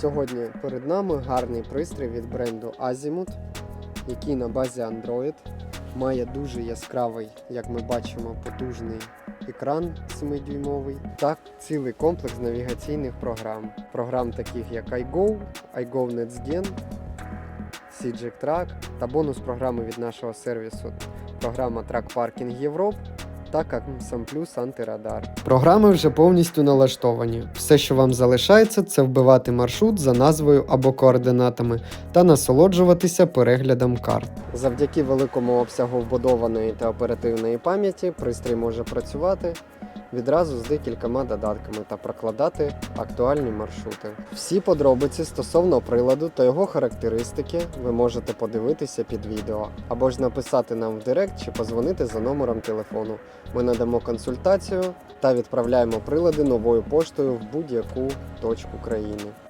Сьогодні перед нами гарний пристрій від бренду Azimuth, який на базі Android має дуже яскравий, як ми бачимо, потужний екран 7-дюймовий та цілий комплекс навігаційних програм. Програм таких як iGo, iGo NetsGen, CJect Track та бонус програми від нашого сервісу. Програма Track Parking Europe та Samplus Антирадар. Програми вже повністю налаштовані. Все, що вам залишається, це вбивати маршрут за назвою або координатами та насолоджуватися переглядом карт. Завдяки великому обсягу вбудованої та оперативної пам'яті пристрій може працювати відразу з декількома додатками та прокладати актуальні маршрути. Всі подробиці стосовно приладу та його характеристики ви можете подивитися під відео або ж написати нам в Директ чи позвонити за номером телефону. Ми надамо консультацію та відправляємо прилади новою поштою в будь-яку точку країни.